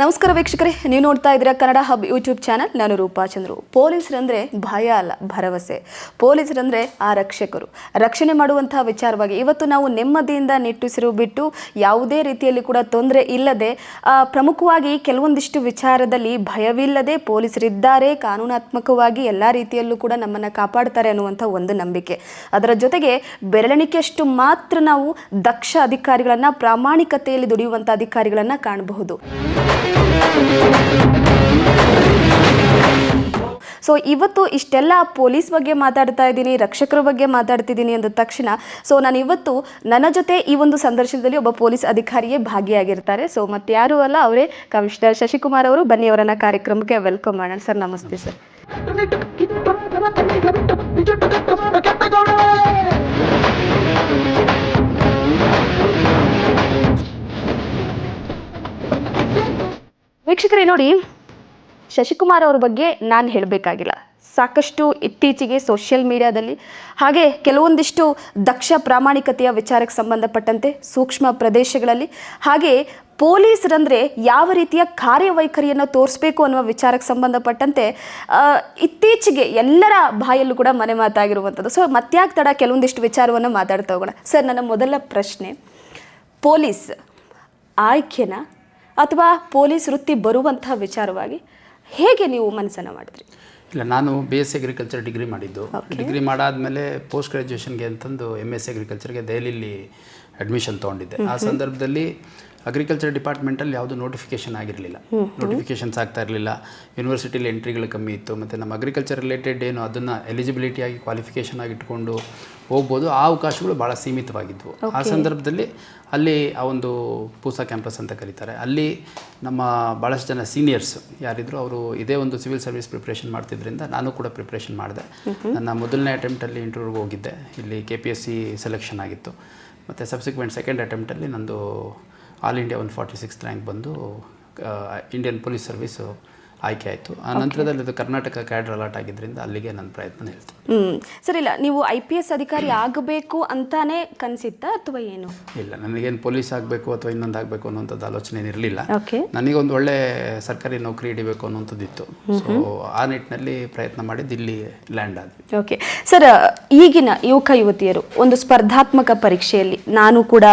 ನಮಸ್ಕಾರ ವೀಕ್ಷಕರೇ. ನೀವು ನೋಡ್ತಾ ಇದ್ದೀರಾ ಕನ್ನಡ ಹಬ್ ಯೂಟ್ಯೂಬ್ ಚಾನಲ್. ನಾನು ರೂಪಾ ಚಂದ್ರು. ಪೊಲೀಸರಂದ್ರೆ ಭಯ ಅಲ್ಲ, ಭರವಸೆ. ಪೊಲೀಸರಂದ್ರೆ ಆ ರಕ್ಷಕರು ರಕ್ಷಣೆ ಮಾಡುವಂತಹ ವಿಚಾರವಾಗಿ ಇವತ್ತು ನಾವು ನೆಮ್ಮದಿಯಿಂದ ನಿಟ್ಟುಸಿರು ಬಿಟ್ಟು ಯಾವುದೇ ರೀತಿಯಲ್ಲಿ ಕೂಡ ತೊಂದರೆ ಇಲ್ಲದೆ ಪ್ರಮುಖವಾಗಿ ಕೆಲವೊಂದಿಷ್ಟು ವಿಚಾರದಲ್ಲಿ ಭಯವಿಲ್ಲದೆ ಪೊಲೀಸರಿದ್ದಾರೆ. ಕಾನೂನಾತ್ಮಕವಾಗಿ ಎಲ್ಲ ರೀತಿಯಲ್ಲೂ ಕೂಡ ನಮ್ಮನ್ನು ಕಾಪಾಡ್ತಾರೆ ಅನ್ನುವಂಥ ಒಂದು ನಂಬಿಕೆ. ಅದರ ಜೊತೆಗೆ ಬೆರಳೆಣಿಕೆಯಷ್ಟು ಮಾತ್ರ ನಾವು ದಕ್ಷ ಅಧಿಕಾರಿಗಳನ್ನು, ಪ್ರಾಮಾಣಿಕತೆಯಲ್ಲಿ ದುಡಿಯುವಂಥ ಅಧಿಕಾರಿಗಳನ್ನು ಕಾಣಬಹುದು. ಸೊ ಇವತ್ತು ಇಷ್ಟೆಲ್ಲ ಪೊಲೀಸ್ ಬಗ್ಗೆ ಮಾತಾಡ್ತಾ ಇದ್ದೀನಿ, ರಕ್ಷಕರ ಬಗ್ಗೆ ಮಾತಾಡ್ತಿದ್ದೀನಿ ಅಂದ ತಕ್ಷಣ ಸೊ ನಾನು ಇವತ್ತು ನನ್ನ ಜೊತೆ ಈ ಒಂದು ಸಂದರ್ಶನದಲ್ಲಿ ಒಬ್ಬ ಪೊಲೀಸ್ ಅಧಿಕಾರಿಯೇ ಭಾಗಿಯಾಗಿರ್ತಾರೆ. ಸೊ ಮತ್ತೆ ಯಾರು ಅಲ್ಲ, ಅವರೇ ಕಮಿಷನರ್ ಶಶಿಕುಮಾರ್ ಅವರು. ಬನ್ನಿ, ಅವರನ್ನ ಕಾರ್ಯಕ್ರಮಕ್ಕೆ ವೆಲ್ಕಮ್ ಮಾಡೋಣ. ಸರ್, ನಮಸ್ತೆ, ಸರ್. ವೀಕ್ಷಕರೇ, ನೋಡಿ, ಶಶಿಕುಮಾರ್ ಅವ್ರ ಬಗ್ಗೆ ನಾನು ಹೇಳಬೇಕಾಗಿಲ್ಲ. ಸಾಕಷ್ಟು ಇತ್ತೀಚೆಗೆ ಸೋಷಿಯಲ್ ಮೀಡಿಯಾದಲ್ಲಿ ಹಾಗೆ ಕೆಲವೊಂದಿಷ್ಟು ದಕ್ಷ ಪ್ರಾಮಾಣಿಕತೆಯ ವಿಚಾರಕ್ಕೆ ಸಂಬಂಧಪಟ್ಟಂತೆ ಸೂಕ್ಷ್ಮ ಪ್ರದೇಶಗಳಲ್ಲಿ ಹಾಗೆ ಪೊಲೀಸರಂದರೆ ಯಾವ ರೀತಿಯ ಕಾರ್ಯವೈಖರಿಯನ್ನು ತೋರಿಸ್ಬೇಕು ಅನ್ನುವ ವಿಚಾರಕ್ಕೆ ಸಂಬಂಧಪಟ್ಟಂತೆ ಇತ್ತೀಚೆಗೆ ಎಲ್ಲರ ಬಾಯಲ್ಲೂ ಕೂಡ ಮನೆ ಮಾತಾಗಿರುವಂಥದ್ದು. ಸೊ ಮತ್ಯಾಕೆ ತಡ ಕೆಲವೊಂದಿಷ್ಟು ವಿಚಾರವನ್ನು ಮಾತಾಡ್ತಾ ಹೋಗೋಣ. ಸರ್ ನನ್ನ ಮೊದಲ ಪ್ರಶ್ನೆ, ಪೊಲೀಸ್ ಆಯ್ಕೆನ ಅಥವಾ ಪೊಲೀಸ್ ವೃತ್ತಿ ಬರುವಂತಹ ವಿಚಾರವಾಗಿ ಹೇಗೆ ನೀವು ಮನಸ್ಸನ್ನು ಮಾಡಿದ್ರಿ? ಇಲ್ಲ ನಾನು ಬಿ ಎಸ್ ಅಗ್ರಿಕಲ್ಚರ್ ಡಿಗ್ರಿ ಮಾಡಿದ್ದು. ಡಿಗ್ರಿ ಮಾಡಾದ್ಮೇಲೆ ಪೋಸ್ಟ್ ಗ್ರಾಜುಯೇಷನ್ಗೆ ಅಂತಂದು ಎಂ ಎಸ್ ಅಗ್ರಿಕಲ್ಚರ್ಗೆ ದೆಹಲಿಯಲ್ಲಿ ಅಡ್ಮಿಷನ್ ತೊಗೊಂಡಿದ್ದೆ. ಆ ಸಂದರ್ಭದಲ್ಲಿ ಅಗ್ರಿಕಲ್ಚರ್ ಡಿಪಾರ್ಟ್ಮೆಂಟಲ್ಲಿ ಯಾವುದು ನೋಟಿಫಿಕೇಷನ್ ಆಗಿರಲಿಲ್ಲ. ನೋಟಿಫಿಕೇಷನ್ಸ್ ಆಗ್ತಾ ಇರಲಿಲ್ಲ. ಯೂನಿವರ್ಸಿಟಿಲಿ ಎಂಟ್ರಿಗಳು ಕಮ್ಮಿ ಇತ್ತು. ಮತ್ತು ನಮ್ಮ ಅಗ್ರಿಕಲ್ಚರ್ ರಿಲೇಟೆಡ್ ಏನು ಅದನ್ನು ಎಲಿಜಿಬಿಲಿಟಿ ಆಗಿ ಕ್ವಾಲಿಫಿಕೇಷನ್ ಆಗಿ ಇಟ್ಕೊಂಡು ಹೋಗ್ಬೋದು. ಆ ಅವಕಾಶಗಳು ಭಾಳ ಸೀಮಿತವಾಗಿದ್ವು. ಆ ಸಂದರ್ಭದಲ್ಲಿ ಅಲ್ಲಿ ಆ ಒಂದು ಪೂಸಾ ಕ್ಯಾಂಪಸ್ ಅಂತ ಕರೀತಾರೆ. ಅಲ್ಲಿ ನಮ್ಮ ಭಾಳಷ್ಟು ಜನ ಸೀನಿಯರ್ಸ್ ಯಾರಿದ್ರು ಅವರು ಇದೇ ಒಂದು ಸಿವಿಲ್ ಸರ್ವಿಸ್ ಪ್ರಿಪ್ರೇಷನ್ ಮಾಡ್ತಿದ್ರಿಂದ ನಾನು ಕೂಡ ಪ್ರಿಪ್ರೇಷನ್ ಮಾಡಿದೆ. ನನ್ನ ಮೊದಲನೇ ಅಟೆಂಪ್ಟಲ್ಲಿ ಇಂಟರ್ವ್ಯೂಗೆ ಹೋಗಿದ್ದೆ. ಇಲ್ಲಿ K P S C selection ಆಗಿತ್ತು. ಮತ್ತು ಸಬ್ಸಿಕ್ವೆಂಟ್ ಸೆಕೆಂಡ್ ಅಟೆಂಪ್ಟಲ್ಲಿ ನಂದು all India one forty six rank ಬಂದು ಇಂಡಿಯನ್ ಪೊಲೀಸ್ ಸರ್ವಿಸು ಆಯ್ಕೆ ಆಯಿತು. ಆ ನಂತರದಲ್ಲಿ ಅದು ಕರ್ನಾಟಕ ಕ್ಯಾಡರ್ ಅಲಾಟ್ ಆಗಿದ್ದರಿಂದ ಅಲ್ಲಿಗೆ ನನ್ನ ಪ್ರಯತ್ನ ಹೇಳ್ತು ಹ್ಮ್. ಸರಿ ಇಲ್ಲ ನೀವು ಐ ಪಿ ಎಸ್ ಅಧಿಕಾರಿ ಆಗಬೇಕು ಅಂತಾನೆ ಕನ್ಸಿತ್ತಾ ಅಥವಾ ಏನು? ಇಲ್ಲ ನನಗೇನು ಪೊಲೀಸ್ ಆಗಬೇಕು ಅಥವಾ ಇನ್ನೊಂದು ಆಗಬೇಕು ಅನ್ನೋಂಥದ್ದು ಆಲೋಚನೆ ಇರಲಿಲ್ಲ. ಓಕೆ ನನಗೊಂದು ಒಳ್ಳೆ ಸರ್ಕಾರಿ ನೌಕರಿ ಹಿಡಿಬೇಕು ಅನ್ನೋಂಥದ್ದಿತ್ತು ಸೊ ಆ ನಿಟ್ಟಿನಲ್ಲಿ ಪ್ರಯತ್ನ ಮಾಡಿದ್ದು ಇಲ್ಲಿ ಲ್ಯಾಂಡ್ ಆದ್ವಿ. ಓಕೆ ಸರ್ ಈಗಿನ ಯುವಕ ಯುವತಿಯರು ಒಂದು ಸ್ಪರ್ಧಾತ್ಮಕ ಪರೀಕ್ಷೆಯಲ್ಲಿ ನಾನು ಕೂಡ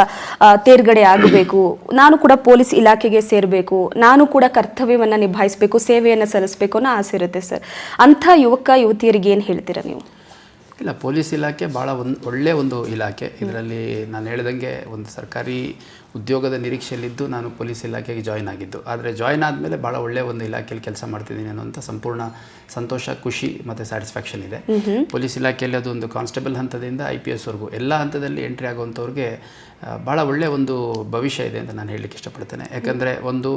ತೇರ್ಗಡೆ ಆಗಬೇಕು ನಾನು ಕೂಡ ಪೊಲೀಸ್ ಇಲಾಖೆಗೆ ಸೇರಬೇಕು ನಾನು ಕೂಡ ಕರ್ತವ್ಯವನ್ನು ನಿಭಾಯಿಸಬೇಕು ಸೇವೆಯನ್ನು ಸಲ್ಲಿಸಬೇಕು ಅನ್ನೋ ಆಸೆ ಇರುತ್ತೆ ಸರ್. ಅಂಥ ಯುವಕ, ಯುವತಿಯರಿಗೆ ಏನು ಹೇಳ್ತೀರಾ ನೀವು? ಇಲ್ಲ, ಪೊಲೀಸ್ ಇಲಾಖೆ ಭಾಳ ಒಂದು ಒಳ್ಳೆಯ ಒಂದು ಇಲಾಖೆ. ಇದರಲ್ಲಿ ನಾನು ಹೇಳಿದಂಗೆ ಒಂದು ಸರ್ಕಾರಿ ಉದ್ಯೋಗದ ನಿರೀಕ್ಷೆಯಲ್ಲಿದ್ದು ನಾನು ಪೊಲೀಸ್ ಇಲಾಖೆಗೆ ಜಾಯ್ನ್ ಆಗಿದ್ದು. ಆದರೆ ಜಾಯ್ನ್ ಆದಮೇಲೆ ಭಾಳ ಒಳ್ಳೆಯ ಒಂದು ಇಲಾಖೆಯಲ್ಲಿ ಕೆಲಸ ಮಾಡ್ತಿದ್ದೀನಿ ಅನ್ನೋಂಥ ಸಂಪೂರ್ಣ ಸಂತೋಷ ಖುಷಿ ಮತ್ತು ಸ್ಯಾಟಿಸ್ಫ್ಯಾಕ್ಷನ್ ಇದೆ. ಪೊಲೀಸ್ ಇಲಾಖೆಯಲ್ಲಿ ಅದು ಒಂದು ಕಾನ್ಸ್ಟೇಬಲ್ ಹಂತದಿಂದ ಐ ಪಿ ಎಸ್ವರೆಗೂ ಎಲ್ಲ ಹಂತದಲ್ಲಿ ಎಂಟ್ರಿ ಆಗುವಂಥವ್ರಿಗೆ ಭಾಳ ಒಳ್ಳೆಯ ಒಂದು ಭವಿಷ್ಯ ಇದೆ ಅಂತ ನಾನು ಹೇಳಲಿಕ್ಕೆ ಇಷ್ಟಪಡ್ತೇನೆ. ಯಾಕಂದರೆ ಒಂದು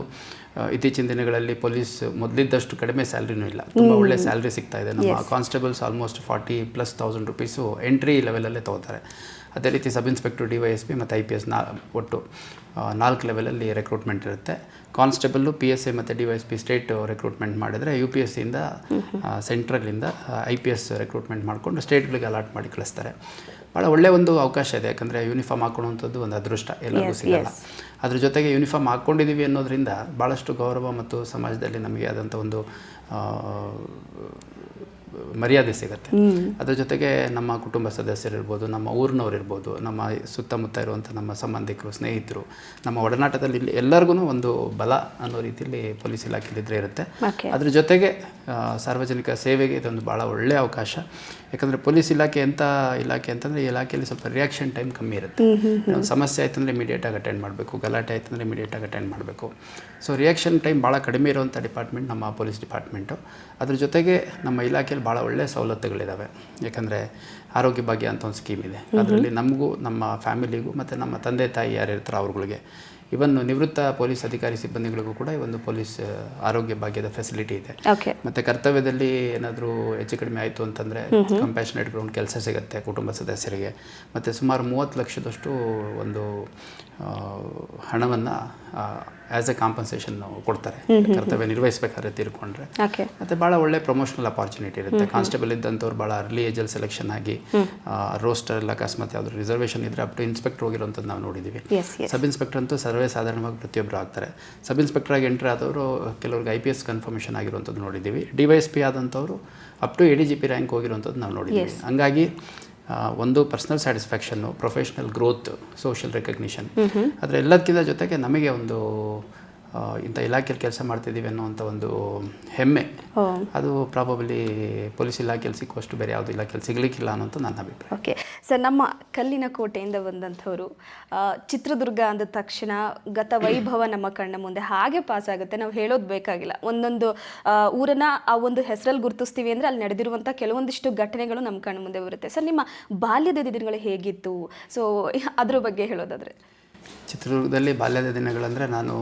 ಇತ್ತೀಚಿನ ದಿನಗಳಲ್ಲಿ ಪೊಲೀಸ್ ಮೊದಲಿದ್ದಷ್ಟು ಕಡಿಮೆ ಸ್ಯಾಲ್ರಿನೂ ಇಲ್ಲ. ತುಂಬ ಒಳ್ಳೆ ಸ್ಯಾಲ್ರಿ ಸಿಗ್ತಾ ಇದೆ. ನಮ್ಮ constables almost forty plus thousand rupees entry ಲೆವೆಲಲ್ಲೇ ತೊಗೋತಾರೆ. ಅದೇ ರೀತಿ sub inspector D Y S P ಮತ್ತು ಐ ಪಿ ಎಸ್ ನಾ ಒಟ್ಟು ನಾಲ್ಕು ಲೆವೆಲಲ್ಲಿ ರೆಕ್ರೂಟ್ಮೆಂಟ್ ಇರುತ್ತೆ. ಕಾನ್ಸ್ಟೇಬಲ್ಲು ಪಿ ಎಸ್ ಎ ಮತ್ತು D Y S P state recruitment ಮಾಡಿದರೆ ಯು ಪಿ ಎಸ್ ಸಿಯಿಂದ ಸೆಂಟ್ರಲಿಂದ ಐ ಪಿ ಎಸ್ ರೆಕ್ರೂಟ್ಮೆಂಟ್ ಮಾಡಿಕೊಂಡು ಸ್ಟೇಟ್ಗಳಿಗೆ ಅಲಾಟ್ ಮಾಡಿ ಕಳಿಸ್ತಾರೆ. ಭಾಳ ಒಳ್ಳೆಯ ಒಂದು ಅವಕಾಶ ಇದೆ ಯಾಕಂದರೆ ಯೂನಿಫಾರ್ಮ್ ಹಾಕೊಳ್ಳುವಂಥದ್ದು ಒಂದು ಅದೃಷ್ಟ ಎಲ್ಲರಿಗೂ ಸಿಗಲ್ಲ. ಅದ್ರ ಜೊತೆಗೆ ಯೂನಿಫಾರ್ಮ್ ಹಾಕ್ಕೊಂಡಿದ್ದೀವಿ ಅನ್ನೋದರಿಂದ ಭಾಳಷ್ಟು ಗೌರವ ಮತ್ತು ಸಮಾಜದಲ್ಲಿ ನಮಗೆ ಆದಂಥ ಒಂದು ಮರ್ಯಾದೆ ಸಿಗುತ್ತೆ. ಅದ್ರ ಜೊತೆಗೆ ನಮ್ಮ ಕುಟುಂಬ ಸದಸ್ಯರಿರ್ಬೋದು ನಮ್ಮ ಊರಿನವರಿರ್ಬೋದು ನಮ್ಮ ಸುತ್ತಮುತ್ತ ಇರುವಂಥ ನಮ್ಮ ಸಂಬಂಧಿಕರು ಸ್ನೇಹಿತರು ನಮ್ಮ ಒಡನಾಟದಲ್ಲಿ ಇಲ್ಲಿ ಎಲ್ಲರಿಗೂ ಒಂದು ಬಲ ಅನ್ನೋ ರೀತಿಯಲ್ಲಿ ಪೊಲೀಸ್ ಇಲಾಖೆಯಲ್ಲಿದ್ದರೆ ಇರುತ್ತೆ. ಅದ್ರ ಜೊತೆಗೆ ಸಾರ್ವಜನಿಕ ಸೇವೆಗೆ ಇದೊಂದು ಭಾಳ ಒಳ್ಳೆಯ ಅವಕಾಶ. ಯಾಕಂದರೆ ಪೊಲೀಸ್ ಇಲಾಖೆ ಎಂಥ ಇಲಾಖೆ ಅಂತಂದರೆ ಈ ಇಲಾಖೆಯಲ್ಲಿ ಸ್ವಲ್ಪ ರಿಯಾಕ್ಷನ್ ಟೈಮ್ ಕಮ್ಮಿ ಇರುತ್ತೆ. ಒಂದು ಸಮಸ್ಯೆ ಆಯ್ತಂದರೆ ಇಮಿಡಿಯೇಟಾಗಿ ಅಟೆಂಡ್ ಮಾಡಬೇಕು ಗಲಾಟೆ ಆಯ್ತಂದರೆ ಇಮಿಡಿಯೇಟಾಗಿ ಅಟೆಂಡ್ ಮಾಡಬೇಕು. ಸೊ ರಿಯಾಕ್ಷನ್ ಟೈಮ್ ಭಾಳ ಕಡಿಮೆ ಇರುವಂಥ ಡಿಪಾರ್ಟ್ಮೆಂಟ್ ನಮ್ಮ ಪೊಲೀಸ್ ಡಿಪಾರ್ಟ್ಮೆಂಟು ಅದ್ರ ಜೊತೆಗೆ ನಮ್ಮ ಇಲಾಖೆಯಲ್ಲಿ ಭಾಳ ಒಳ್ಳೆಯ ಸವಲತ್ತುಗಳಿದ್ದಾವೆ ಯಾಕಂದರೆ ಆರೋಗ್ಯ ಭಾಗ್ಯ ಅಂತ ಒಂದು ಸ್ಕೀಮ್ ಇದೆ. ಅದರಲ್ಲಿ ನಮಗೂ ನಮ್ಮ ಫ್ಯಾಮಿಲಿಗೂ ಮತ್ತು ನಮ್ಮ ತಂದೆ ತಾಯಿ ಯಾರು ಇರ್ತಾರೋ ಅವ್ರುಗಳಿಗೆ ಇವನ್ ನಿವೃತ್ತ ಪೊಲೀಸ್ ಅಧಿಕಾರಿ ಸಿಬ್ಬಂದಿಗಳಿಗೂ ಕೂಡ ಈ ಒಂದು ಪೊಲೀಸ್ ಆರೋಗ್ಯ ಭಾಗ್ಯದ ಫೆಸಿಲಿಟಿ ಇದೆ. ಮತ್ತೆ ಮತ್ತು ಕರ್ತವ್ಯದಲ್ಲಿ ಏನಾದರೂ ಹೆಚ್ಚು ಕಡಿಮೆ ಆಯಿತು ಅಂತಂದರೆ ಕಂಪ್ಯಾಷನೇಟ್ ಗ್ರೌಂಡ್ ಕೆಲಸ ಸಿಗುತ್ತೆ ಕುಟುಂಬ ಸದಸ್ಯರಿಗೆ. ಮತ್ತು ಸುಮಾರು ಮೂವತ್ತು ಲಕ್ಷದಷ್ಟು ಒಂದು ಹಣವನ್ನು ಆ್ಯಸ್ ಎ ಕಾಂಪನ್ಸೇಷನ್ ಕೊಡ್ತಾರೆ. ಕರ್ತವ್ಯ ನಿರ್ವಹಿಸಬೇಕಾದ್ರೆ ತೀರ್ಕೊಂಡ್ರೆ ಮತ್ತೆ ಭಾಳ ಒಳ್ಳೆ ಪ್ರಮೋಷನಲ್ ಅಪಾರ್ಚುನಿಟಿ ಇರುತ್ತೆ. ಕಾನ್ಸ್ಟೇಬಲ್ ಇದ್ದಂಥವ್ರು ಭಾಳ ಅರ್ಲಿ ಏಜಲ್ಲಿ ಸೆಲೆಕ್ಷನ್ ಆಗಿ ರೋಸ್ಟರ್ ಎಲ್ಲ ಅಕಸ್ಮಾತ್ ಯಾವ್ದು ರಿಸರ್ವೇಷನ್ ಇದ್ದರೆ ಅಪ್ ಟು ಇನ್ಸ್ಪೆಕ್ಟರ್ ಹೋಗಿರೋಂಥದ್ದು ನಾವು ನೋಡಿದ್ದೀವಿ ಸಬ್ ಇನ್ಸ್ಪೆಕ್ಟರ್ ಅಂತೂ ಸರ್ವೇ ಸಾಧಾರಣವಾಗಿ ಪ್ರತಿಯೊಬ್ಬರು ಆಗ್ತಾರೆ. ಸಬ್ ಇನ್ಸ್ಪೆಕ್ಟರ್ ಆಗಿ ಎಂಟ್ರ್ ಆದವರು ಕೆಲವ್ರಿಗೆ ಐ ಪಿ ಎಸ್ ಕನ್ಫರ್ಮೇಷನ್ ಆಗಿರುವಂಥದ್ದು ನೋಡಿದ್ದೀವಿ D Y S P ಆದಂಥವ್ರು up to A D G P rank ಹೋಗಿರುವಂಥದ್ದು ನಾವು ನೋಡಿದ್ದೀವಿ ಹಂಗಾಗಿ ಒಂದು personal satisfaction professional growth social recognition ಅದರ ಎಲ್ಲದಕ್ಕಿಂತ ಜೊತೆಗೆ ನಮಗೆ ಒಂದು ಇಂಥ ಇಲಾಖೆಯಲ್ಲಿ ಕೆಲಸ ಮಾಡ್ತಿದ್ದೀವಿ ಅನ್ನೋವಂಥ ಒಂದು ಹೆಮ್ಮೆ. ಅದು ಪ್ರಾಬಬಲಿ ಪೊಲೀಸ್ ಇಲಾಖೆಯಲ್ಲಿ ಸಿಕ್ಕುವಷ್ಟು ಬೇರೆ ಯಾವುದು ಇಲಾಖೆಯಲ್ಲಿ ಸಿಗಲಿಕ್ಕಿಲ್ಲ ಅನ್ನೋಂಥ ನನ್ನ ಅಭಿಪ್ರಾಯ. ಓಕೆ. ಸರ್ ನಮ್ಮ ಕಲ್ಲಿನ ಕೋಟೆಯಿಂದ ಬಂದಂಥವರು ಚಿತ್ರದುರ್ಗ ಅಂದ ತಕ್ಷಣ ಗತ ವೈಭವ ನಮ್ಮ ಕಣ್ಣ ಮುಂದೆ ಹಾಗೆ ಪಾಸ್ ಆಗುತ್ತೆ. ನಾವು ಹೇಳೋದು ಬೇಕಾಗಿಲ್ಲ. ಒಂದೊಂದು ಊರನ್ನು ಊರನ್ನ ಆ ಒಂದು ಹೆಸರಲ್ಲಿ ಗುರುತಿಸ್ತೀವಿ ಅಂದರೆ ಅಲ್ಲಿ ನಡೆದಿರುವಂಥ ಕೆಲವೊಂದಿಷ್ಟು ಘಟನೆಗಳು ನಮ್ಮ ಕಣ್ಣ ಮುಂದೆ ಬರುತ್ತೆ. ಸರ್ ನಿಮ್ಮ ಬಾಲ್ಯದ ದಿನಗಳು ಹೇಗಿತ್ತು? ಸೊ ಅದ್ರ ಬಗ್ಗೆ ಹೇಳೋದಾದ್ರೆ. ಚಿತ್ರದುರ್ಗದಲ್ಲಿ ಬಾಲ್ಯದ ದಿನಗಳಂದರೆ ನಾನು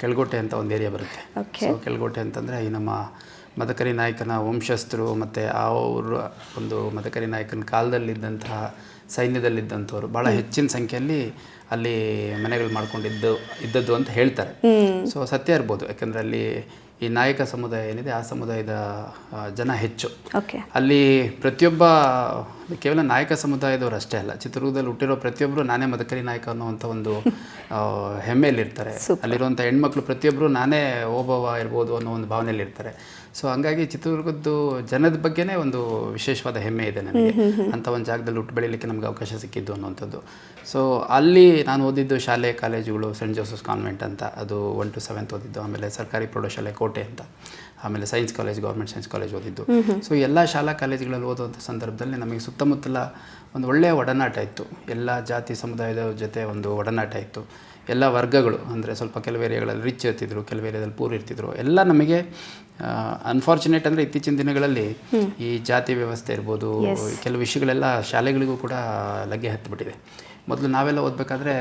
ಕೆಳಗೋಟೆ ಅಂತ ಒಂದು ಏರಿಯಾ ಬರುತ್ತೆ. ಸೊ ಕೆಳಗೋಟೆ ಅಂತಂದರೆ ಈ ನಮ್ಮ ಮದಕರಿ ನಾಯಕನ ವಂಶಸ್ಥರು ಮತ್ತು ಅವರ ಒಂದು ಮದಕರಿ ನಾಯಕನ ಕಾಲದಲ್ಲಿದ್ದಂತಹ ಸೈನ್ಯದಲ್ಲಿದ್ದಂಥವ್ರು ಭಾಳ ಹೆಚ್ಚಿನ ಸಂಖ್ಯೆಯಲ್ಲಿ ಅಲ್ಲಿ ಮನೆಗಳು ಮಾಡ್ಕೊಂಡಿದ್ದು ಇದ್ದದ್ದು ಅಂತ ಹೇಳ್ತಾರೆ. ಸೊ ಸತ್ಯ ಇರ್ಬೋದು. ಯಾಕಂದರೆ ಅಲ್ಲಿ ಈ ನಾಯಕ ಸಮುದಾಯ ಏನಿದೆ ಆ ಸಮುದಾಯದ ಜನ ಹೆಚ್ಚು. ಅಲ್ಲಿ ಪ್ರತಿಯೊಬ್ಬ ಕೇವಲ ನಾಯಕ ಸಮುದಾಯದವರು ಅಷ್ಟೇ ಅಲ್ಲ ಚಿತ್ರದುರ್ಗದಲ್ಲಿ ಹುಟ್ಟಿರೋ ಪ್ರತಿಯೊಬ್ಬರು ನಾನೇ ಮದಕರಿ ನಾಯಕ ಅನ್ನುವಂಥ ಒಂದು ಹೆಮ್ಮೆಯಲ್ಲಿರ್ತಾರೆ. ಅಲ್ಲಿರುವಂಥ ಹೆಣ್ಮಕ್ಳು ಪ್ರತಿಯೊಬ್ಬರು ನಾನೇ ಓಬವ್ವ ಇರ್ಬೋದು ಅನ್ನೋ ಒಂದು ಭಾವನೆಯಲ್ಲಿ ಇರ್ತಾರೆ ಸೊ ಹಂಗಾಗಿ ಚಿತ್ರದುರ್ಗದ್ದು ಜನದ ಬಗ್ಗೆನೇ ಒಂದು ವಿಶೇಷವಾದ ಹೆಮ್ಮೆ ಇದೆ ನನಗೆ. ಅಂತ ಒಂದು ಜಾಗದಲ್ಲಿ ಹುಟ್ಟು ಬೆಳೀಲಿಕ್ಕೆ ನಮಗೆ ಅವಕಾಶ ಸಿಕ್ಕಿದ್ದು ಅನ್ನುವಂಥದ್ದು. ಸೊ ಅಲ್ಲಿ ನಾನು ಓದಿದ್ದು ಶಾಲೆ ಕಾಲೇಜುಗಳು ಸೆಂಟ್ ಜೋಸಫ್ಸ್ ಕಾನ್ವೆಂಟ್ ಅಂತ. ಅದು ಒನ್ ಟು ಸೆವೆಂತ್ ಓದಿದ್ದು ಆಮೇಲೆ ಸರ್ಕಾರಿ ಪ್ರೌಢಶಾಲೆ ಕೋಟೆ ಅಂತ. ಆಮೇಲೆ science college government science college ಓದಿದ್ದು. ಸೊ ಎಲ್ಲ ಶಾಲಾ ಕಾಲೇಜುಗಳಲ್ಲಿ ಓದುವಂಥ ಸಂದರ್ಭದಲ್ಲಿ ನಮಗೆ ಸುತ್ತಮುತ್ತಲ ಒಂದು ಒಳ್ಳೆಯ ಒಡನಾಟ ಇತ್ತು. ಎಲ್ಲ ಜಾತಿ ಸಮುದಾಯದ ಜೊತೆ ಒಂದು ಒಡನಾಟ ಇತ್ತು. ಎಲ್ಲ ವರ್ಗಗಳು ಅಂದರೆ ಸ್ವಲ್ಪ ಕೆಲವು ಏರಿಯಾಗಳಲ್ಲಿ ರಿಚ್ ಇರ್ತಿದ್ರು ಕೆಲವು ಏರಿಯಾದಲ್ಲಿ ಪೂರ್ ಇರ್ತಿದ್ರು ಎಲ್ಲ ನಮಗೆ ಅನ್ಫಾರ್ಚುನೇಟ್ ಅಂದರೆ ಇತ್ತೀಚಿನ ದಿನಗಳಲ್ಲಿ ಈ ಜಾತಿ ವ್ಯವಸ್ಥೆ ಇರ್ಬೋದು ಕೆಲವು ವಿಷಯಗಳೆಲ್ಲ ಶಾಲೆಗಳಿಗೂ ಕೂಡ ಲಗ್ಗೆ ಹತ್ತಿಬಿಟ್ಟಿದೆ ಮೊದಲು ನಾವೆಲ್ಲ ಓದಬೇಕಾದ್ರೆ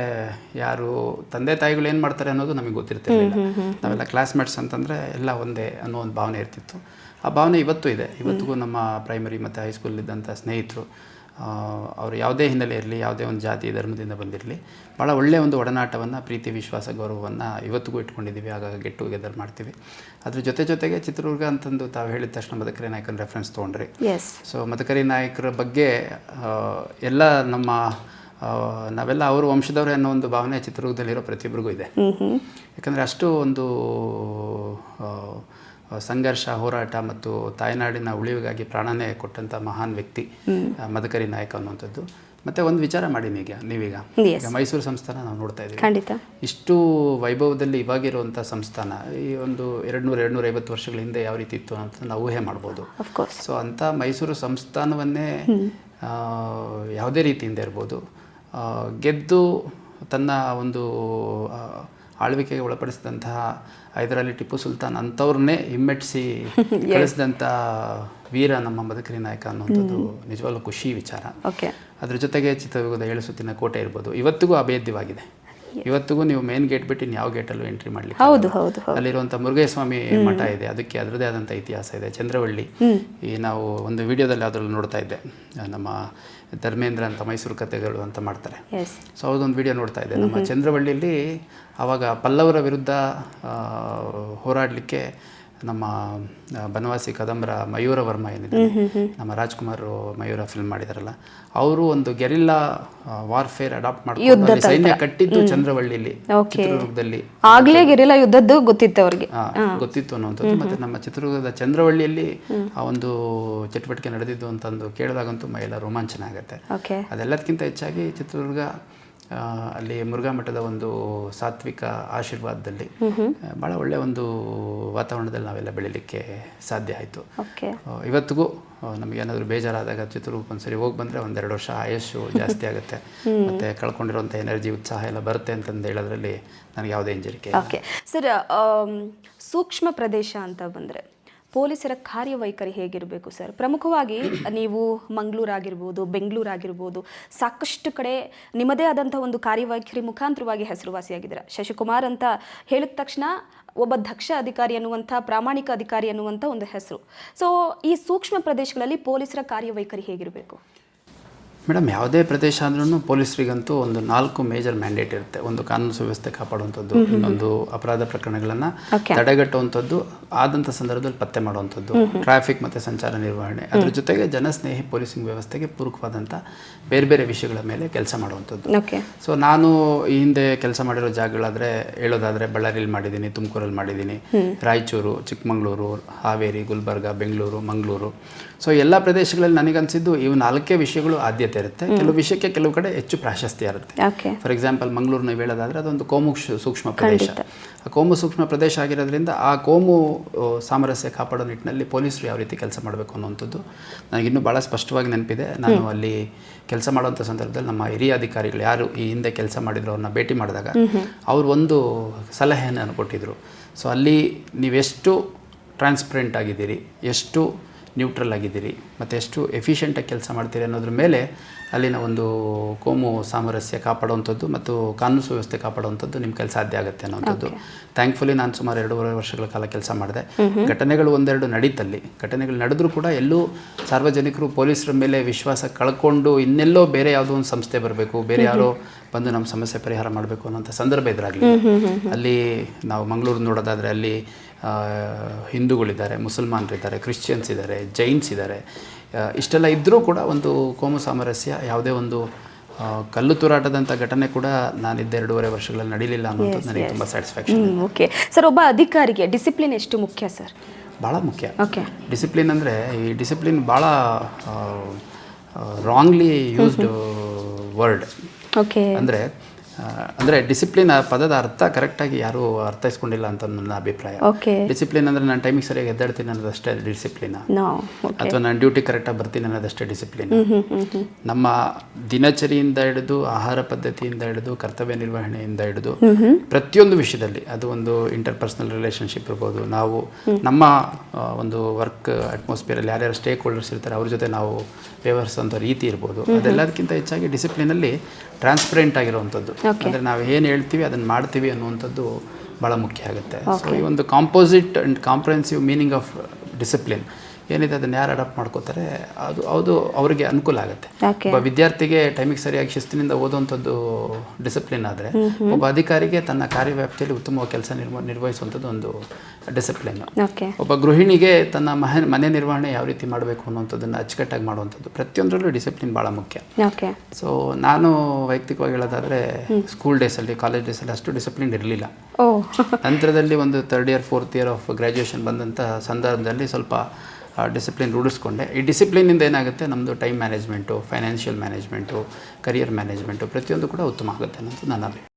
ಯಾರು ತಂದೆ ತಾಯಿಗಳು ಏನು ಮಾಡ್ತಾರೆ ಅನ್ನೋದು ನಮಗೆ ಗೊತ್ತಿರ್ತಿರ್ಲಿಲ್ಲ. ನಾವೆಲ್ಲ ಕ್ಲಾಸ್ಮೇಟ್ಸ್ ಅಂತಂದರೆ ಎಲ್ಲ ಒಂದೇ ಅನ್ನೋ ಒಂದು ಭಾವನೆ ಇರ್ತಿತ್ತು. ಆ ಭಾವನೆ ಇವತ್ತು ಇದೆ. ಇವತ್ತಿಗೂ ನಮ್ಮ ಪ್ರೈಮರಿ ಮತ್ತು ಹೈಸ್ಕೂಲಿದ್ದಂಥ ಸ್ನೇಹಿತರು ಅವರು ಯಾವುದೇ ಹಿನ್ನೆಲೆ ಇರಲಿ ಯಾವುದೇ ಒಂದು ಜಾತಿ ಧರ್ಮದಿಂದ ಬಂದಿರಲಿ ಭಾಳ ಒಳ್ಳೆಯ ಒಂದು ಒಡನಾಟವನ್ನು ಪ್ರೀತಿ ವಿಶ್ವಾಸ ಗೌರವವನ್ನು ಇವತ್ತಿಗೂ ಇಟ್ಕೊಂಡಿದ್ದೀವಿ. ಆಗಾಗ ಗೆಟ್ ಟುಗೆದರ್ ಮಾಡ್ತೀವಿ. ಅದ್ರ ಜೊತೆ ಜೊತೆಗೆ ಚಿತ್ರದುರ್ಗ ಅಂತಂದು ತಾವು ಹೇಳಿದ ತಕ್ಷಣ ಮದಕರಿ ನಾಯಕನ ರೆಫರೆನ್ಸ್ ತೊಗೊಂಡ್ರಿ. ಎಸ್ ಸೊ ಮದಕರಿ ನಾಯಕರ ಬಗ್ಗೆ ಎಲ್ಲ ನಮ್ಮ ನಾವೆಲ್ಲ ಅವರು ವಂಶದವರೇ ಅನ್ನೋ ಒಂದು ಭಾವನೆ ಚಿತ್ರದುರ್ಗದಲ್ಲಿರೋ ಪ್ರತಿಯೊಬ್ಬರಿಗೂ ಇದೆ. ಯಾಕಂದರೆ ಅಷ್ಟು ಒಂದು ಸಂಘರ್ಷ ಹೋರಾಟ ಮತ್ತು ತಾಯ್ನಾಡಿನ ಉಳಿವಿಗಾಗಿ ಪ್ರಾಣನೇ ಕೊಟ್ಟಂತ ಮಹಾನ್ ವ್ಯಕ್ತಿ ಮದಕರಿ ನಾಯಕ ಅನ್ನುವಂಥದ್ದು. ಮತ್ತೆ ಒಂದು ವಿಚಾರ ಮಾಡಿ ನೀಗ ನೀವೀಗ. ಈಗ ಮೈಸೂರು ಸಂಸ್ಥಾನ ನಾವು ನೋಡ್ತಾ ಇದ್ದೀವಿ. ಖಂಡಿತ. ಇಷ್ಟು ವೈಭವದಲ್ಲಿ ಇವಾಗಿರುವಂಥ ಸಂಸ್ಥಾನ ಈ ಒಂದು ಎರಡು ನೂರು ಎರಡು ನೂರ ಐವತ್ತು ವರ್ಷಗಳ ಹಿಂದೆ ಯಾವ ರೀತಿ ಇತ್ತು ಅಂತ ನಾವು ಊಹೆ ಮಾಡ್ಬೋದು. ಸೊ ಅಂಥ ಮೈಸೂರು ಸಂಸ್ಥಾನವನ್ನೇ ಯಾವುದೇ ರೀತಿಯಿಂದ ಇರ್ಬೋದು ಗೆದ್ದು ತನ್ನ ಒಂದು ಆಳ್ವಿಕೆಗೆ ಒಳಪಡಿಸಿದಂತಹ ಹೈದರಾಲಿ ಟಿಪ್ಪು ಸುಲ್ತಾನ್ ಅಂಥವ್ರನ್ನೇ ಹಿಮ್ಮೆಟ್ಟಿಸಿ ಕಳಿಸಿದಂಥ ವೀರ ನಮ್ಮ ಮದಕರಿ ನಾಯಕ ಅನ್ನುವಂಥದ್ದು ನಿಜವಾಗ್ಲೂ ಖುಷಿ ವಿಚಾರ. ಅದ್ರ ಜೊತೆಗೆ ಚಿತ್ರದುರ್ಗದ ಏಳು ಸುತ್ತಿನ ಕೋಟೆ ಇರ್ಬೋದು. ಇವತ್ತಿಗೂ ಅಭೇದ್ಯವಾಗಿದೆ. ಇವತ್ತಿಗೂ ನೀವು ಮೇನ್ ಗೇಟ್ ಬಿಟ್ಟು ಇನ್ನು ಯಾವ ಗೇಟಲ್ಲೂ ಎಂಟ್ರಿ ಮಾಡ್ಲಿಕ್ಕೆ ಹೌದು ಹೌದು ಅಲ್ಲಿರುವಂಥ ಮುರುಘೇಸ್ವಾಮಿ ಮಠ ಇದೆ ಅದಕ್ಕೆ ಅದರದೇ ಆದಂತ ಇತಿಹಾಸ ಇದೆ. ಚಂದ್ರವಳ್ಳಿ. ಈ ನಾವು ಒಂದು ವಿಡಿಯೋದಲ್ಲಿ ಅದ್ರಲ್ಲಿ ನೋಡ್ತಾ ಇದ್ದೆ. ನಮ್ಮ ಧರ್ಮೇಂದ್ರ ಅಂತ ಮೈಸೂರು ಕಥೆಗಳು ಅಂತ ಮಾಡ್ತಾರೆ. ಸೊ ಅದೊಂದು ವಿಡಿಯೋ ನೋಡ್ತಾ ಇದ್ದೆ. ನಮ್ಮ ಚಂದ್ರವಳ್ಳಿಯಲ್ಲಿ ಆವಾಗ ಪಲ್ಲವರ ವಿರುದ್ಧ ಹೋರಾಡಲಿಕ್ಕೆ ನಮ್ಮ ಬನವಾಸಿ ಕದಂಬರ ಮಯೂರ ವರ್ಮ ಏನಿದೆ ನಮ್ಮ ರಾಜ್ಕುಮಾರ್ ಮಯೂರ ಫಿಲ್ಮ್ ಮಾಡಿದಾರಲ್ಲ ಅವರು ಒಂದು ಗೆರಿಲ್ಲಾ ವಾರ್ಫೇರ್ ಅಡಾಪ್ಟ್ ಮಾಡ್ಕೊಂಡು ಸೈನ್ಯ ಕಟ್ಟಿದ್ದು ಚಂದ್ರವಳ್ಳಿಲಿ ಚಿತ್ರದುರ್ಗದಲ್ಲಿ. ಆಗ್ಲೇ ಗೆರಿಲ್ಲಾ ಯುದ್ಧದ್ದು ಗೊತ್ತಿತ್ತು ಅವ್ರಿಗೆ. ಗೊತ್ತಿತ್ತು ಅನ್ನುವಂಥದ್ದು. ಮತ್ತೆ ನಮ್ಮ ಚಿತ್ರದುರ್ಗದ ಚಂದ್ರವಳ್ಳಿಯಲ್ಲಿ ಆ ಒಂದು ಚಟುವಟಿಕೆ ನಡೆದಿದ್ದು ಅಂತಂದು ಕೇಳಿದಾಗಂತೂ ಮೈಲ ರೋಮಾಂಚನ ಆಗುತ್ತೆ. ಅದೆಲ್ಲದಕ್ಕಿಂತ ಹೆಚ್ಚಾಗಿ ಚಿತ್ರದುರ್ಗ ಅಲ್ಲಿ ಮುರುಘಾ ಮಠದ ಒಂದು ಸಾತ್ವಿಕ ಆಶೀರ್ವಾದದಲ್ಲಿ ಭಾಳ ಒಳ್ಳೆಯ ಒಂದು ವಾತಾವರಣದಲ್ಲಿ ನಾವೆಲ್ಲ ಬೆಳೀಲಿಕ್ಕೆ ಸಾಧ್ಯ ಆಯಿತು. ಓಕೆ. ಇವತ್ತಿಗೂ ನಮ್ಗೆ ನಮಗೇನಾದರೂ ಬೇಜಾರಾದಾಗ ಚಿತ್ರದುರ್ಗಕ್ಕೆ ಒಂದ್ಸರಿ ಹೋಗಿ ಬಂದರೆ ಒಂದೆರಡು ವರ್ಷ ಆಯಸ್ಸು ಜಾಸ್ತಿ ಆಗುತ್ತೆ. ಮತ್ತೆ ಕಳ್ಕೊಂಡಿರುವಂಥ ಎನರ್ಜಿ ಉತ್ಸಾಹ ಎಲ್ಲ ಬರುತ್ತೆ ಅಂತಂದು ಹೇಳೋದ್ರಲ್ಲಿ ನನಗೆ ಯಾವುದೇ ಹಿಂಜರಿಕೆ ಓಕೆ. ಸರ್ ಸೂಕ್ಷ್ಮ ಪ್ರದೇಶ ಅಂತ ಬಂದರೆ? ಪೊಲೀಸರ ಕಾರ್ಯವೈಖರಿ ಹೇಗಿರಬೇಕು ಸರ್? ಪ್ರಮುಖವಾಗಿ ನೀವು ಮಂಗಳೂರಾಗಿರ್ಬೋದು, ಬೆಂಗಳೂರಾಗಿರ್ಬೋದು, ಸಾಕಷ್ಟು ಕಡೆ ನಿಮ್ಮದೇ ಆದಂಥ ಒಂದು ಕಾರ್ಯವೈಖರಿ ಮುಖಾಂತರವಾಗಿ ಹೆಸರುವಾಸಿಯಾಗಿದ್ದೀರ. ಶಶಿಕುಮಾರ್ ಅಂತ ಹೇಳಿದ ತಕ್ಷಣ ಒಬ್ಬ ದಕ್ಷ ಅಧಿಕಾರಿ ಅನ್ನುವಂಥ, ಪ್ರಾಮಾಣಿಕ ಅಧಿಕಾರಿ ಅನ್ನುವಂಥ ಒಂದು ಹೆಸರು. ಸೊ ಈ ಸೂಕ್ಷ್ಮ ಪ್ರದೇಶಗಳಲ್ಲಿ ಪೊಲೀಸರ ಕಾರ್ಯವೈಖರಿ ಹೇಗಿರಬೇಕು? ಮೇಡಮ್ ಯಾವುದೇ ಪ್ರದೇಶ ಅಂದ್ರೂ ಪೊಲೀಸರಿಗಂತೂ ಒಂದು ನಾಲ್ಕು ಮೇಜರ್ ಮ್ಯಾಂಡೇಟ್ ಇರುತ್ತೆ. ಒಂದು ಕಾನೂನು ಸುವ್ಯವಸ್ಥೆ ಕಾಪಾಡುವಂಥದ್ದು ಇನ್ನೊಂದು ಅಪರಾಧ ಪ್ರಕರಣಗಳನ್ನು. ತಡೆಗಟ್ಟುವಂಥದ್ದು ಆದಂಥ ಸಂದರ್ಭದಲ್ಲಿ ಪತ್ತೆ ಮಾಡುವಂಥದ್ದು ಟ್ರಾಫಿಕ್ ಮತ್ತು ಸಂಚಾರ ನಿರ್ವಹಣೆ. ಅದ್ರ ಜೊತೆಗೆ ಜನಸ್ನೇಹಿ ಪೊಲೀಸಿಂಗ್ ವ್ಯವಸ್ಥೆಗೆ ಪೂರಕವಾದಂಥ ಬೇರೆ ಬೇರೆ ವಿಷಯಗಳ ಮೇಲೆ ಕೆಲಸ ಮಾಡುವಂಥದ್ದು. ಸೊ ನಾನು ಈ ಹಿಂದೆ ಕೆಲಸ ಮಾಡಿರೋ ಜಾಗಗಳಾದರೆ ಹೇಳೋದಾದರೆ ಬಳ್ಳಾರಿಯಲ್ಲಿ ಮಾಡಿದ್ದೀನಿ ತುಮಕೂರಲ್ಲಿ ಮಾಡಿದ್ದೀನಿ ರಾಯಚೂರು ಚಿಕ್ಕಮಗಳೂರು ಹಾವೇರಿ ಗುಲ್ಬರ್ಗ ಬೆಂಗಳೂರು ಮಂಗಳೂರು. ಸೊ ಎಲ್ಲ ಪ್ರದೇಶಗಳಲ್ಲಿ ನನಗನ್ಸಿದ್ದು ಇವು ನಾಲ್ಕೇ ವಿಷಯಗಳು ಆದ್ಯತೆ. ಇರುತ್ತೆ. ಕೆಲವು ವಿಷಯಕ್ಕೆ ಕೆಲವು ಕಡೆ ಹೆಚ್ಚು ಪ್ರಾಶಸ್ತ್ಯ ಇರುತ್ತೆ. ಫಾರ್ ಎಕ್ಸಾಂಪಲ್ ಮಂಗಳೂರು ನೀವು ಹೇಳೋದಾದರೆ ಅದೊಂದು ಕೋಮು ಸೂಕ್ಷ್ಮ ಪ್ರದೇಶ. ಆ ಕೋಮು ಸೂಕ್ಷ್ಮ ಪ್ರದೇಶ ಆಗಿರೋದ್ರಿಂದ ಆ ಕೋಮು ಸಾಮರಸ್ಯ ಕಾಪಾಡೋ ನಿಟ್ಟಿನಲ್ಲಿ ಪೊಲೀಸರು ಯಾವ ರೀತಿ ಕೆಲಸ ಮಾಡಬೇಕು ಅನ್ನೋಂಥದ್ದು ನನಗಿನ್ನೂ ಭಾಳ ಸ್ಪಷ್ಟವಾಗಿ ನೆನಪಿದೆ. ನಾನು ಅಲ್ಲಿ ಕೆಲಸ ಮಾಡುವಂಥ ಸಂದರ್ಭದಲ್ಲಿ ನಮ್ಮ ಹಿರಿಯ ಅಧಿಕಾರಿಗಳು ಯಾರು ಈ ಹಿಂದೆ ಕೆಲಸ ಮಾಡಿದ್ರು ಅವ್ರನ್ನ ಭೇಟಿ ಮಾಡಿದಾಗ ಅವರು ಒಂದು ಸಲಹೆಯನ್ನು ಕೊಟ್ಟಿದ್ದರು ಸೊ ಅಲ್ಲಿ ನೀವೆಷ್ಟು ಟ್ರಾನ್ಸ್ಪರೆಂಟ್ ಆಗಿದ್ದೀರಿ ಎಷ್ಟು ನ್ಯೂಟ್ರಲ್ ಆಗಿದ್ದೀರಿ ಮತ್ತು ಎಷ್ಟು ಎಫಿಷಿಯೆಂಟಾಗಿ ಕೆಲಸ ಮಾಡ್ತೀರಿ ಅನ್ನೋದ್ರ ಮೇಲೆ ಅಲ್ಲಿನ ಒಂದು ಕೋಮು ಸಾಮರಸ್ಯ ಕಾಪಾಡುವಂಥದ್ದು ಮತ್ತು ಕಾನೂನು ಸುವ್ಯವಸ್ಥೆ ಕಾಪಾಡುವಂಥದ್ದು ನಿಮ್ಮ ಕೆಲಸ ಸಾಧ್ಯ ಆಗುತ್ತೆ ಅನ್ನೋಂಥದ್ದು ಥ್ಯಾಂಕ್ಫುಲಿ ನಾನು ಸುಮಾರು ಎರಡೂವರೆ ವರ್ಷಗಳ ಕಾಲ ಕೆಲಸ ಮಾಡಿದೆ. ಘಟನೆಗಳು ಒಂದೆರಡು ನಡೀತಲ್ಲಿ. ಘಟನೆಗಳು ನಡೆದರೂ ಕೂಡ ಎಲ್ಲೂ ಸಾರ್ವಜನಿಕರು ಪೊಲೀಸರ ಮೇಲೆ ವಿಶ್ವಾಸ ಕಳ್ಕೊಂಡು ಇನ್ನೆಲ್ಲೋ ಬೇರೆ ಯಾವುದೋ ಒಂದು ಸಂಸ್ಥೆ ಬರಬೇಕು ಬೇರೆ ಯಾರೋ ಬಂದು ನಮ್ಮ ಸಮಸ್ಯೆ ಪರಿಹಾರ ಮಾಡಬೇಕು ಅನ್ನೋಂಥ ಸಂದರ್ಭ ಎದುರಾಗಲಿ ಅಲ್ಲಿ ನಾವು ಮಂಗಳೂರು ನೋಡೋದಾದರೆ ಅಲ್ಲಿ ಹಿಂದೂಗಳಿದ್ದಾರೆ ಮುಸಲ್ಮಾನರಿದ್ದಾರೆ ಕ್ರಿಶ್ಚಿಯನ್ಸ್ ಇದ್ದಾರೆ ಜೈನ್ಸ್ ಇದ್ದಾರೆ. ಇಷ್ಟೆಲ್ಲ ಇದ್ದರೂ ಕೂಡ ಒಂದು ಕೋಮು ಸಾಮರಸ್ಯ ಯಾವುದೇ ಒಂದು ಕಲ್ಲು ತೂರಾಟದಂಥ ಘಟನೆ ಕೂಡ ನಾನಿದ್ದ ಎರಡೂವರೆ ವರ್ಷಗಳಲ್ಲಿ ನಡೀಲಿಲ್ಲ ಅನ್ನೋದು ನನಗೆ ತುಂಬ ಸ್ಯಾಟಿಸ್ಫ್ಯಾಕ್ಷನ್ ಓಕೆ ಸರ್ ಒಬ್ಬ ಅಧಿಕಾರಿಗೆ ಡಿಸಿಪ್ಲಿನ್ ಎಷ್ಟು ಮುಖ್ಯ ಸರ್ ಭಾಳ ಮುಖ್ಯ. ಓಕೆ ಡಿಸಿಪ್ಲಿನ್ ಅಂದರೆ ಈ ಡಿಸಿಪ್ಲಿನ್ ಭಾಳ ರಾಂಗ್ಲಿ ಯೂಸ್ಡ್ ವರ್ಡ್ ಓಕೆ ಅಂದರೆ ಅಂದರೆ ಡಿಸಿಪ್ಲಿನ್ ಪದದ ಅರ್ಥ ಕರೆಕ್ಟಾಗಿ ಯಾರೂ ಅರ್ಥೈಸ್ಕೊಂಡಿಲ್ಲ ಅಂತ ನನ್ನ ಅಭಿಪ್ರಾಯ. ಓಕೆ ಡಿಸಿಪ್ಲಿನ್ ಅಂದರೆ ನಾನು ಟೈಮಿಗೆ ಸರಿಯಾಗಿ ಎದ್ದಾಡ್ತೀನಿ ಅನ್ನೋದಷ್ಟೇ ಡಿಸಿಪ್ಲಿನ ಅಥವಾ ನಾನು ಡ್ಯೂಟಿ ಕರೆಕ್ಟಾಗಿ ಬರ್ತೀನಿ ಅನ್ನೋದಷ್ಟೇ ಡಿಸಿಪ್ಲಿನ್ ನಮ್ಮ ದಿನಚರಿಯಿಂದ ಹಿಡಿದು ಆಹಾರ ಪದ್ಧತಿಯಿಂದ ಹಿಡಿದು ಕರ್ತವ್ಯ ನಿರ್ವಹಣೆಯಿಂದ ಹಿಡಿದು ಪ್ರತಿಯೊಂದು ವಿಷಯದಲ್ಲಿ ಅದು ಒಂದು ಇಂಟರ್ ಪರ್ಸನಲ್ ರಿಲೇಷನ್ಶಿಪ್ ಇರ್ಬೋದು. ನಾವು ನಮ್ಮ ಒಂದು ವರ್ಕ್ ಅಟ್ಮಾಸ್ಫಿಯರಲ್ಲಿ ಯಾರ್ಯಾರು ಸ್ಟೇಕ್ ಹೋಲ್ಡರ್ಸ್ ಇರ್ತಾರೆ ಅವ್ರ ಜೊತೆ ನಾವು ವ್ಯವಹರಿಸುವಂಥ ರೀತಿ ಇರ್ಬೋದು. ಅದೆಲ್ಲದಕ್ಕಿಂತ ಹೆಚ್ಚಾಗಿ ಡಿಸಿಪ್ಲಿನಲ್ಲಿ ಟ್ರಾನ್ಸ್ಪರೆಂಟ್ ಆಗಿರುವಂಥದ್ದು. ಅಂದರೆ ನಾವು ಏನು ಹೇಳ್ತೀವಿ ಅದನ್ನು ಮಾಡ್ತೀವಿ ಅನ್ನುವಂಥದ್ದು ಭಾಳ ಮುಖ್ಯ ಆಗುತ್ತೆ. ಸೊ ಈ ಒಂದು composite and comprehensive meaning of discipline ಏನಿದೆ ಅದನ್ನು ಯಾರು ಅಡಾಪ್ಟ್ ಮಾಡ್ಕೋತಾರೆ ಅದು ಅದು ಅವರಿಗೆ ಅನುಕೂಲ ಆಗುತ್ತೆ. ಒಬ್ಬ ವಿದ್ಯಾರ್ಥಿಗೆ ಟೈಮಿಗೆ ಸರಿಯಾಗಿ ಶಿಸ್ತಿನಿಂದ ಓದುವಂಥದ್ದು ಡಿಸಿಪ್ಲಿನ್ ಆದರೆ ಒಬ್ಬ ಅಧಿಕಾರಿಗೆ ತನ್ನ ಕಾರ್ಯವ್ಯಾಪ್ತಿಯಲ್ಲಿ ಉತ್ತಮವಾಗಿ ಕೆಲಸ ನಿರ್ವ ನಿರ್ವಹಿಸುವಂಥದ್ದು ಒಂದು ಡಿಸಿಪ್ಲಿನ್ ಒಬ್ಬ ಗೃಹಿಣಿಗೆ ತನ್ನ ಮನೆ ಮನೆ ನಿರ್ವಹಣೆ ಯಾವ ರೀತಿ ಮಾಡಬೇಕು ಅನ್ನೋಂಥದ್ದನ್ನು ಅಚ್ಚುಕಟ್ಟಾಗಿ ಮಾಡುವಂಥದ್ದು ಪ್ರತಿಯೊಂದರಲ್ಲೂ ಡಿಸಿಪ್ಲಿನ್ ಭಾಳ ಮುಖ್ಯ. ಸೊ ನಾನು ವೈಯಕ್ತಿಕವಾಗಿ ಹೇಳೋದಾದರೆ ಸ್ಕೂಲ್ ಡೇಸಲ್ಲಿ ಕಾಲೇಜ್ ಡೇಸಲ್ಲಿ ಅಷ್ಟು ಡಿಸಿಪ್ಲಿನ್ ಇರಲಿಲ್ಲ. ನಂತರದಲ್ಲಿ ಒಂದು third year fourth year of graduation ಬಂದಂಥ ಸಂದರ್ಭದಲ್ಲಿ ಸ್ವಲ್ಪ ಡಿಸಿಪ್ಲಿನ್ ರೂಢಿಸ್ಕೊಂಡೆ. ಈ ಡಿಸಿಪ್ಲಿನಿಂದ ಏನಾಗುತ್ತೆ? ನಮ್ಮದು time management financial management career management ಪ್ರತಿಯೊಂದು ಕೂಡ ಉತ್ತಮ ಆಗುತ್ತೆ ಅನ್ನೋದು ನನ್ನ ಅಭಿಪ್ರಾಯ.